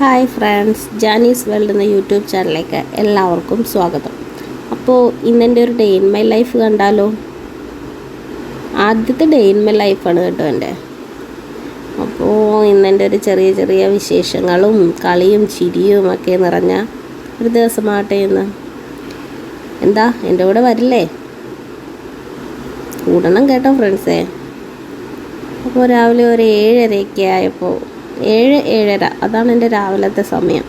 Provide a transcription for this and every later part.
Hi friends Jani's world എന്ന YouTube ചാനലിലേക്ക് എല്ലാവർക്കും സ്വാഗതം. അപ്പോൾ ഇന്നെന്റെ ഒരു ഡേ ഇൻ മൈ ലൈഫ് കണ്ടാലോ? ആദ്യത്തെ ഡേ ഇൻ മൈ ലൈഫാണ് കേട്ടോ എന്റെ. അപ്പോൾ ഇന്നെന്റെ ഒരു ചെറിയ ചെറിയ വിശേഷങ്ങളും കളിയും ചിരിയും ഒക്കെ നിറഞ്ഞ ഒരു ദിവസമാകട്ടെ ഇന്ന്. എന്താ എന്റെ കൂടെ വരില്ലേ? കൂടണം കേട്ടോ ഫ്രണ്ട്സേ. അപ്പോൾ രാവിലെ ഒരു ഏഴരയൊക്കെ ആയപ്പോൾ ഏഴ് ഏഴര. അതാണ് എന്റെ രാവിലത്തെ സമയം.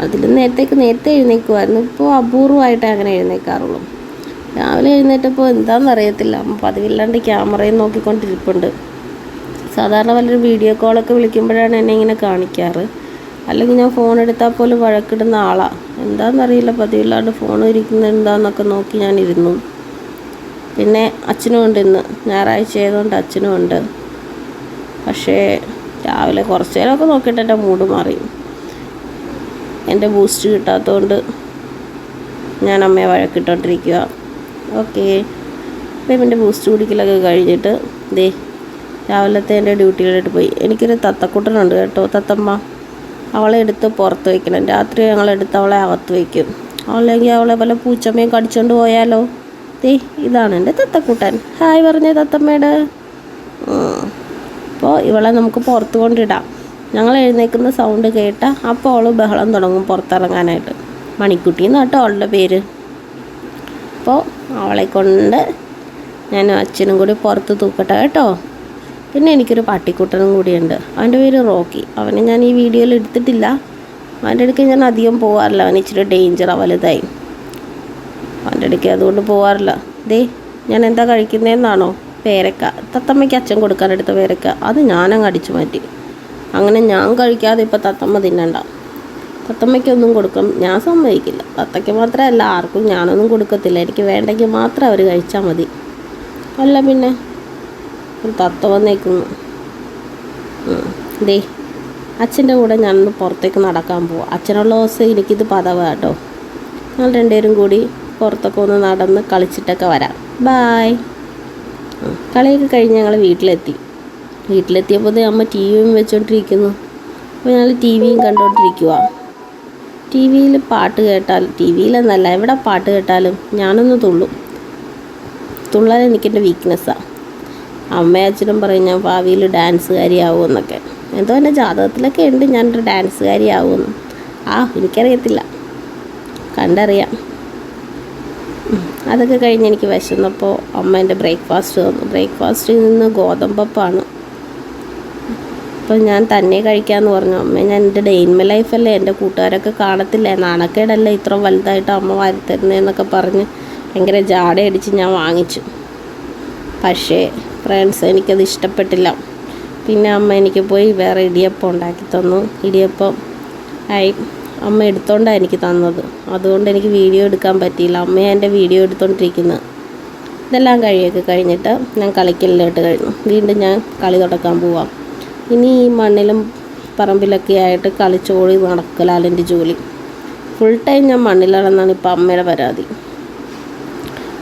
അതിൽ നേരത്തേക്ക് നേരത്തെ എഴുന്നേക്കുമായിരുന്നു ഇപ്പോൾ അപൂർവമായിട്ടേ അങ്ങനെ എഴുന്നേക്കാറുള്ളൂ. രാവിലെ എഴുന്നേറ്റപ്പോൾ എന്താണെന്ന് അറിയത്തില്ല പതിവില്ലാണ്ട് ക്യാമറയും നോക്കിക്കൊണ്ടിരിപ്പുണ്ട്. സാധാരണ വല്ലൊരു വീഡിയോ കോളൊക്കെ വിളിക്കുമ്പോഴാണ് എന്നെ ഇങ്ങനെ കാണിക്കാറ്. അല്ലെങ്കിൽ ഞാൻ ഫോൺ എടുത്താൽ പോലും വഴക്കിടുന്ന ആളാണ് എന്താണെന്നറിയില്ല. പതിവില്ലാണ്ട് ഫോൺ ഇരിക്കുന്നത് എന്താണെന്നൊക്കെ നോക്കി ഞാൻ ഇരുന്നു. പിന്നെ അച്ഛനും ഉണ്ട് ഇന്ന്. ഞായറാഴ്ച ആയതുകൊണ്ട് അച്ഛനും ഉണ്ട് പക്ഷേ രാവിലെ കുറച്ച് നേരമൊക്കെ നോക്കിയിട്ട് എന്റെ മൂഡ് മാറി. എന്റെ ബൂസ്റ്റ് കിട്ടാത്തതുകൊണ്ട് ഞാൻ അമ്മയെ വഴക്കിട്ടോണ്ടിരിക്കുക ഓക്കെ അപ്പം എന്റെ ബൂസ്റ്റ് കുടിക്കലൊക്കെ കഴിഞ്ഞിട്ട് ദേ രാവിലത്തെ എന്റെ ഡ്യൂട്ടിയിലോട്ട് പോയി. എനിക്കൊരു തത്തക്കുട്ടനുണ്ട് കേട്ടോ. തത്തമ്മ അവളെ എടുത്ത് പുറത്ത് വയ്ക്കണം രാത്രി ഞങ്ങളെടുത്ത് അവളെ അകത്ത് വയ്ക്കും അല്ലെങ്കിൽ അവളെ വല്ല പൂച്ചമ്മയും കടിച്ചുകൊണ്ട് പോയാലോ? ദേ ഇതാണ് എന്റെ തത്തക്കുട്ടൻ. ഹായ് പറഞ്ഞേ തത്തമ്മയുടെ അപ്പോൾ ഇവളെ നമുക്ക് പുറത്ത് കൊണ്ടിടാം. ഞങ്ങൾ എഴുന്നേൽക്കുന്ന സൗണ്ട് കേട്ട അപ്പോൾ അവൾ ബഹളം തുടങ്ങും പുറത്തിറങ്ങാനായിട്ട്. മണിക്കുട്ടി എന്നാട്ടോ അവളുടെ പേര്. അപ്പോൾ അവളെ കൊണ്ട് ഞാൻ അച്ഛനും കൂടി പുറത്ത് തൂക്കട്ടെ കേട്ടോ. പിന്നെ എനിക്കൊരു പട്ടിക്കുട്ടനും കൂടിയുണ്ട്. അവന്റെ പേര് റോക്കി. അവനെ ഞാൻ ഈ വീഡിയോയിൽ എടുത്തിട്ടില്ല. അവന്റെ അടുക്ക് ഞാൻ അധികം പോകാറില്ല അവൻ ഇച്ചിരി ഡേഞ്ചറാണ് വലുതായി. അവന്റെ അടുക്ക് അതുകൊണ്ട് പോകാറില്ല ദേ ഞാൻ എന്താ കഴിക്കുന്നതെന്നാണോ പേരക്ക. തത്തമ്മയ്ക്ക് അച്ഛൻ കൊടുക്കാനെടുത്ത പേരക്ക. അത് ഞാനങ്ങ് അടിച്ചു മാറ്റി. അങ്ങനെ ഞാൻ കഴിക്കാതെ ഇപ്പോൾ തത്തമ്മ തിന്നണ്ട. തത്തമ്മയ്ക്കൊന്നും കൊടുക്കും ഞാൻ സമ്മതിക്കില്ല. തത്തയ്ക്ക് മാത്രമല്ല ആർക്കും ഞാനൊന്നും കൊടുക്കത്തില്ല. എനിക്ക് വേണ്ടെങ്കിൽ മാത്രം അവർ കഴിച്ചാൽ മതി. അല്ല പിന്നെ ഒരു തത്ത വന്നേക്കുന്നു. ദേ അച്ഛന്റെ കൂടെ ഞാനൊന്ന് പുറത്തേക്ക് നടക്കാൻ പോവാം. അച്ഛനുള്ള ദിവസം എനിക്കിത് പതവ കേട്ടോ. ഞങ്ങൾ രണ്ടുപേരും കൂടി പുറത്തൊക്കെ ഒന്ന് നടന്ന് കളിച്ചിട്ടൊക്കെ വരാം. ബായ്. കളിയൊക്കെ കഴിഞ്ഞ് ഞങ്ങൾ വീട്ടിലെത്തി. വീട്ടിലെത്തിയപ്പോൾ അമ്മ ടി വിയും വെച്ചോണ്ടിരിക്കുന്നു. അപ്പോൾ ഞങ്ങൾ ടി വിയും കണ്ടുകൊണ്ടിരിക്കുക ടി വിയിൽ പാട്ട് കേട്ടാൽ ടി വിയിലെന്നല്ല എവിടെ പാട്ട് കേട്ടാലും ഞാനൊന്ന് തുള്ളും. തുള്ളാൻ എനിക്കെന്റെ വീക്ക്നെസ്സാണ് അമ്മയും അച്ഛനും പറയും ഞാൻ ഭാവിയിൽ ഡാൻസുകാരിയാവുമെന്നൊക്കെ എന്തോ എന്റെ ജാതകത്തിലൊക്കെ ഉണ്ട് ഞാനൊരു ഡാൻസുകാരിയാവുമെന്ന് ആ എനിക്കറിയത്തില്ല. കണ്ടറിയാം. അതൊക്കെ കഴിഞ്ഞ് എനിക്ക് വിശന്നപ്പോൾ അമ്മ എന്റെ ബ്രേക്ക്ഫാസ്റ്റ് തന്നു. ബ്രേക്ക്ഫാസ്റ്റിൽ നിന്ന് ഗോതമ്പപ്പാണ് അപ്പം ഞാൻ തന്നെ കഴിക്കാമെന്ന് പറഞ്ഞു. അമ്മ ഞാൻ എന്റെ ഡെയിൻമ ലൈഫല്ലേ എന്റെ കൂട്ടുകാരൊക്കെ കാണത്തില്ലേ? നാണക്കേടല്ലേ ഇത്ര വലുതായിട്ട് അമ്മ വാരിത്തരുന്നതെന്നൊക്കെ പറഞ്ഞ് ഭയങ്കര ജാടയടിച്ച് ഞാൻ വാങ്ങിച്ചു. പക്ഷേ ഫ്രണ്ട്സ് എനിക്കത് ഇഷ്ടപ്പെട്ടില്ല. പിന്നെ അമ്മ എനിക്ക് പോയി വേറെ ഇടിയപ്പം ഉണ്ടാക്കി തന്നു. ഇടിയപ്പം ആയി. അമ്മ എടുത്തോണ്ടാണ് എനിക്ക് തന്നത്. അതുകൊണ്ട് എനിക്ക് വീഡിയോ എടുക്കാൻ പറ്റിയില്ല. അമ്മയാണ് എന്റെ വീഡിയോ എടുത്തോണ്ടിരിക്കുന്നത് ഇതെല്ലാം കഴിയൊക്കെ കഴിഞ്ഞിട്ട് ഞാൻ കളിക്കലിലോട്ട് കഴിഞ്ഞു. വീണ്ടും ഞാൻ കളി തുടക്കാൻ പോവാം. ഇനി ഈ മണ്ണിലും പറമ്പിലൊക്കെ ആയിട്ട് കളിച്ചോടി നടക്കലാണ് എന്റെ ജോലി. ഫുൾ ടൈം ഞാൻ മണ്ണിലാണെന്നാണ് ഇപ്പം അമ്മയുടെ പരാതി.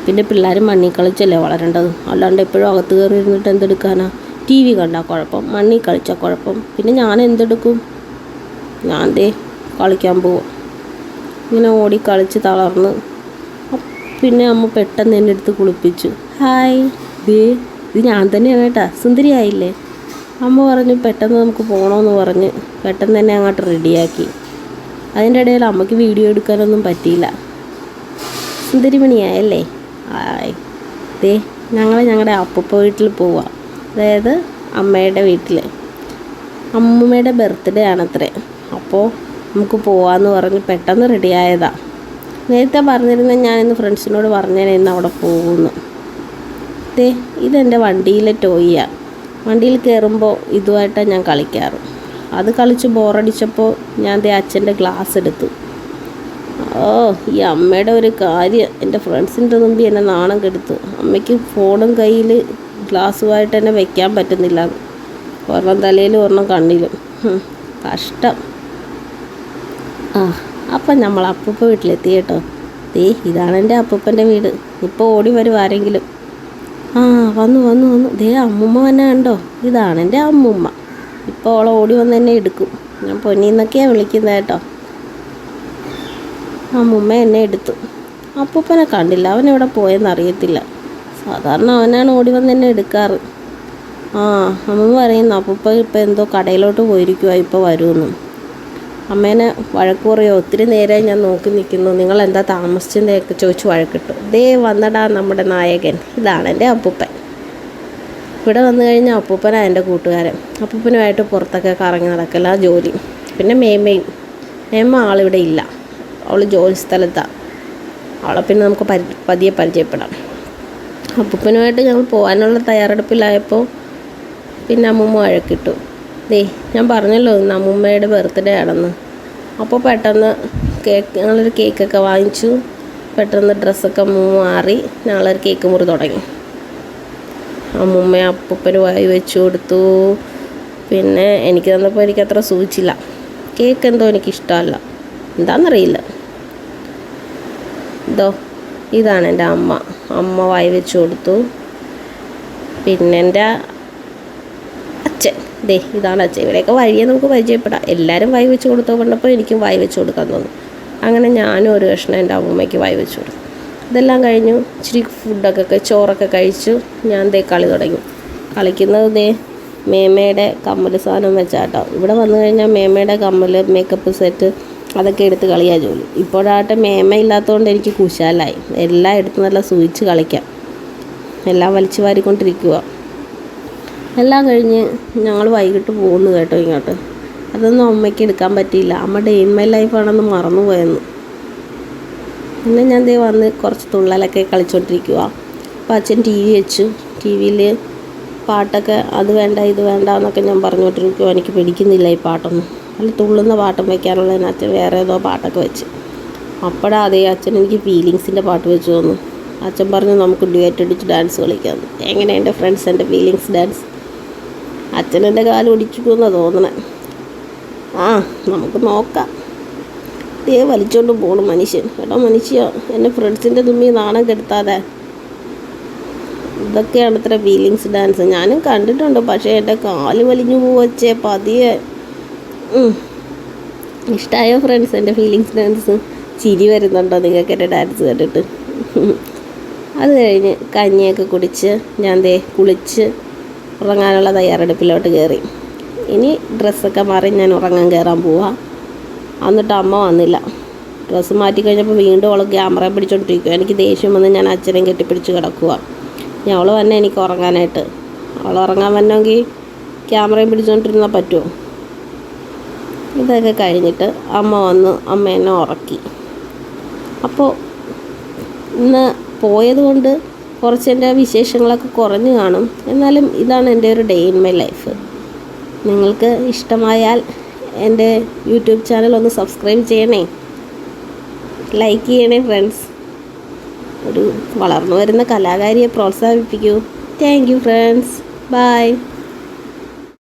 പിന്നെ പിള്ളേർ മണ്ണിൽ കളിച്ചല്ലേ വളരേണ്ടത്? അല്ലാണ്ട് എപ്പോഴും അകത്ത് കയറി ഇരുന്നിട്ട് എന്തെടുക്കാനാ? ടി വി കണ്ടാൽ കുഴപ്പം. മണ്ണിൽ കളിച്ചാൽ കുഴപ്പം. പിന്നെ ഞാൻ എന്തെടുക്കും? ഞാൻ ദേ കളിക്കാൻ പോവും. ഇങ്ങനെ ഓടി കളിച്ച് തളർന്ന്. പിന്നെ അമ്മ പെട്ടെന്ന് എന്നെ എടുത്ത് കുളിപ്പിച്ചു. ഹായ്. ദേ ഇത് ഞാൻ തന്നെയാണ് കേട്ടാ. സുന്ദരിയായില്ലേ അമ്മ പറഞ്ഞു പെട്ടെന്ന് നമുക്ക് പോകണമെന്ന് പറഞ്ഞ് പെട്ടെന്ന് തന്നെ അങ്ങോട്ട് റെഡിയാക്കി. അതിന്റെ ഇടയിൽ അമ്മയ്ക്ക് വീഡിയോ എടുക്കാനൊന്നും പറ്റിയില്ല. സുന്ദരിമണിയായല്ലേ ആയ്. ദേ ഞങ്ങൾ ഞങ്ങളുടെ അപ്പൂപ്പ വീട്ടിൽ പോവാം. അതായത് അമ്മയുടെ വീട്ടിൽ അമ്മൂമ്മയുടെ ബർത്ത്ഡേ ആണത്രേ. അപ്പോൾ നമുക്ക് പോവാന്ന് പറഞ്ഞ് പെട്ടെന്ന് റെഡിയായതാ നേരത്തെ പറഞ്ഞിരുന്ന ഞാൻ ഇന്ന് ഫ്രണ്ട്സിനോട് പറഞ്ഞേനെ ഇന്ന് അവിടെ പോകുന്നു ദേ ഇതെന്റെ വണ്ടിയിലെ ടോയിയാണ് വണ്ടിയിൽ കയറുമ്പോൾ ഇതുമായിട്ടാണ് ഞാൻ കളിക്കാറ്. അത് കളിച്ച് ബോറടിച്ചപ്പോൾ ഞാൻ ദേ അച്ഛന്റെ ഗ്ലാസ് എടുത്തു. ഓ ഈ അമ്മയുടെ ഒരു കാര്യം. എന്റെ ഫ്രണ്ട്സിന്റെ മുമ്പിൽ എന്നെ നാണം കെടുത്തു. അമ്മയ്ക്ക് ഫോണും കയ്യിൽ ഗ്ലാസ്സുമായിട്ട് തന്നെ വെക്കാൻ പറ്റുന്നില്ല. ഒരെണ്ണം തലയിലും ഒരെണ്ണം കണ്ണിലും. കഷ്ടം. ആ അപ്പം നമ്മൾ അപ്പൂപ്പ വീട്ടിലെത്തി കേട്ടോ. ദേ ഇതാണ് എന്റെ അപ്പൂപ്പന്റെ വീട്. ഇപ്പോൾ ഓടി വരും ആരെങ്കിലും. ആ വന്നു വന്നു വന്നു. ദേ അമ്മുമ്മ തന്നെ കണ്ടോ? ഇതാണ് എന്റെ അമ്മുമ്മ. ഇപ്പോൾ അവളെ ഓടി വന്ന് എന്നെ എടുക്കും. ഞാൻ പൊന്നിന്നൊക്കെയാണ് വിളിക്കുന്നത് കേട്ടോ. അമ്മുമ്മ എന്നെ എടുത്തു. അപ്പൂപ്പനെ കണ്ടില്ല. അവൻ എവിടെ പോയെന്ന് അറിയത്തില്ല. സാധാരണ അവനാണ് ഓടി വന്ന് എന്നെ എടുക്കാറ്. ആ അമ്മ പറയുന്നു അപ്പൂപ്പ ഇപ്പം എന്തോ കടയിലോട്ട് പോയിരിക്കുവാ ഇപ്പോൾ വരുമെന്ന്. അമ്മേനെ വഴക്ക് പറയുമോ ഒത്തിരി നേരെ ഞാൻ നോക്കി നിൽക്കുന്നു. നിങ്ങൾ എന്താ താമസിച്ചെന്നൊക്കെ ചോദിച്ച് വഴക്കിട്ടു. ദേ വന്നടാ നമ്മുടെ നായകൻ. ഇതാണ് എന്റെ അപ്പൂപ്പൻ. ഇവിടെ വന്നു കഴിഞ്ഞാൽ അപ്പൂപ്പനാണ് എന്റെ കൂട്ടുകാരൻ. അപ്പൂപ്പനുമായിട്ട് പുറത്തൊക്കെ കറങ്ങി നടക്കല ജോലി. പിന്നെ മേമയും. മേമ ആളിവിടെ ഇല്ല. അവൾ ജോലി സ്ഥലത്താണ് അവളെ പിന്നെ നമുക്ക് പരി പതിയെ പരിചയപ്പെടാം. അപ്പൂപ്പനുമായിട്ട് ഞങ്ങൾ പോകാനുള്ള തയ്യാറെടുപ്പിലായപ്പോൾ പിന്നെ അമ്മൂമ്മ വഴക്കിട്ടു. ദേ ഞാൻ പറഞ്ഞല്ലോ ഇന്ന് അമ്മൂമ്മയുടെ ബർത്ത്ഡേ ആണെന്ന്. അപ്പോൾ പെട്ടെന്ന് കേക്ക് ഞങ്ങളൊരു കേക്കൊക്കെ വാങ്ങിച്ചു. പെട്ടെന്ന് ഡ്രസ്സൊക്കെ മാറി ഞങ്ങളൊരു കേക്ക് മുറി തുടങ്ങി. അമ്മൂമ്മ അപ്പൂപ്പന് വായി വെച്ചു കൊടുത്തു. പിന്നെ എനിക്ക് തന്നപ്പോൾ എനിക്ക് അത്ര സൂചിച്ചില്ല. കേക്ക് എന്തോ എനിക്കിഷ്ടമല്ല. എന്താണെന്നറിയില്ല ഇതോ ഇതാണ് എന്റെ അമ്മ. അമ്മ വായി വെച്ച് കൊടുത്തു. പിന്നെ എന്റെ അച്ഛൻ. ദേ ഇതാണ് അച്ഛൻ ഇവിടെയൊക്കെ വഴിയെ നമുക്ക് പരിചയപ്പെടാം. എല്ലാവരും വായി വെച്ച് കൊടുത്തോ കണ്ടപ്പോൾ എനിക്കും വായി വെച്ച് കൊടുക്കാൻ തോന്നും. അങ്ങനെ ഞാനും ഒരു കഷ്ണം എന്റെ അമ്മൂമ്മയ്ക്ക് വായി വെച്ച് കൊടുത്തു. ഇതെല്ലാം കഴിഞ്ഞു ഇച്ചിരി ഫുഡൊക്കെ ചോറൊക്കെ കഴിച്ചു ഞാൻ ദേ കളി തുടങ്ങി. കളിക്കുന്നത് ദേ മേമയുടെ കമ്മൽ സാധനം വെച്ചാട്ടോ. ഇവിടെ വന്നു കഴിഞ്ഞാൽ മേമയുടെ കമ്മൽ മേക്കപ്പ് സെറ്റ് അതൊക്കെ എടുത്ത് കളിയാ ജോലി. ഇപ്പോഴാട്ടെ മേമ ഇല്ലാത്തതുകൊണ്ട് എനിക്ക് കുശാലായി. എല്ലാം എടുത്ത് നല്ല സൂചിച്ച് കളിക്കാം. എല്ലാം വലിച്ചു വാരിക്കൊണ്ടിരിക്കുക എല്ലാം കഴിഞ്ഞ് ഞങ്ങൾ വൈകിട്ട് പോകുന്നു കേട്ടോ ഇങ്ങോട്ട്. അതൊന്നും അമ്മയ്ക്ക് എടുക്കാൻ പറ്റിയില്ല. അമ്മ ഡേ ഇൻ മൈ ലൈഫാണെന്ന് മറന്നുപോയെന്ന്. പിന്നെ ഞാൻ ദേ വന്ന് കുറച്ച് തുള്ളലൊക്കെ കളിച്ചോണ്ടിരിക്കുക അപ്പോൾ അച്ഛൻ ടി വി വെച്ചു. ടി വിയിൽ പാട്ടൊക്കെ അത് വേണ്ട ഇത് വേണ്ട എന്നൊക്കെ ഞാൻ പറഞ്ഞുകൊണ്ടിരിക്കുമോ എനിക്ക് പിടിക്കുന്നില്ല ഈ പാട്ടൊന്നും. അല്ല തുള്ളുന്ന പാട്ടും വയ്ക്കാനുള്ള അച്ഛൻ വേറെ ഏതോ പാട്ടൊക്കെ വെച്ച്. അപ്പോഴാ അതേ അച്ഛൻ എനിക്ക് ഫീലിങ്സിന്റെ പാട്ട് വെച്ച് തന്നു. അച്ഛൻ പറഞ്ഞു നമുക്ക് ഡ്യുവറ്റ് അടിച്ച് ഡാൻസ് കളിക്കാം എങ്ങനെ എന്റെ ഫ്രണ്ട്സ് എന്റെ ഫീലിങ്സ് ഡാൻസ് അച്ഛൻ കാലം ഒടിച്ചിട്ടുമെന്നാണ് തോന്നണേ. ആ നമുക്ക് നോക്കാം. ദേ വലിച്ചോണ്ട് പോണു മനുഷ്യൻ. എടാ മനുഷ്യ എന്റെ ഫ്രണ്ട്സിന്റെ തുമ്മി നാണം കെടുത്താതെ. ഇതൊക്കെയാണ് ഇത്ര ഫീലിങ്സ് ഡാൻസ് ഞാനും കണ്ടിട്ടുണ്ട് പക്ഷേ എന്റെ കാൽ വലിഞ്ഞു പോവച്ചേ പതിയെ. ഇഷ്ടമായോ ഫ്രണ്ട്സ് എന്റെ ഫീലിങ്സ് ഡാൻസ് ചിരി വരുന്നുണ്ടോ നിങ്ങൾക്ക് എന്റെ ഡാൻസ് കണ്ടിട്ട്? അത് കഴിഞ്ഞ് കഞ്ഞിയൊക്കെ കുടിച്ച് ഞാൻ ദേ കുളിച്ച് ഉറങ്ങാനുള്ള തയ്യാറെടുപ്പിലോട്ട് കയറി. ഇനി ഡ്രസ്സൊക്കെ മാറി ഞാൻ ഉറങ്ങാൻ കയറാൻ പോവാം. എന്നിട്ട് അമ്മ വന്നില്ല. ഡ്രസ്സ് മാറ്റി കഴിഞ്ഞപ്പോൾ വീണ്ടും അവൾ ക്യാമറ പിടിച്ചോണ്ടിരിക്കുക എനിക്ക് ദേഷ്യം വന്ന് ഞാൻ അച്ഛനെയും കെട്ടിപ്പിടിച്ച് കിടക്കുക ഞാൻ അവൾ വന്നെ എനിക്ക് ഉറങ്ങാനായിട്ട്. അവൾ ഉറങ്ങാൻ വന്നെങ്കിൽ ക്യാമറയും പിടിച്ചോണ്ടിരുന്നാൽ പറ്റുമോ ഇതൊക്കെ കഴിഞ്ഞിട്ട് അമ്മ വന്ന് അമ്മ എന്നെ ഉറക്കി. അപ്പോൾ ഇന്ന് പോയത് കൊണ്ട് കുറച്ച് എന്റെ വിശേഷങ്ങളൊക്കെ കുറഞ്ഞു കാണും. എന്നാലും ഇതാണ് എന്റെ ഒരു ഡേ ഇൻ മൈ ലൈഫ് നിങ്ങൾക്ക് ഇഷ്ടമായാൽ എന്റെ യൂട്യൂബ് ചാനൽ ഒന്ന് സബ്സ്ക്രൈബ് ചെയ്യണേ. ലൈക്ക് ചെയ്യണേ ഫ്രണ്ട്സ് ഒരു വളർന്നു വരുന്ന കലാകാരിയെ പ്രോത്സാഹിപ്പിക്കൂ. Thank you friends bye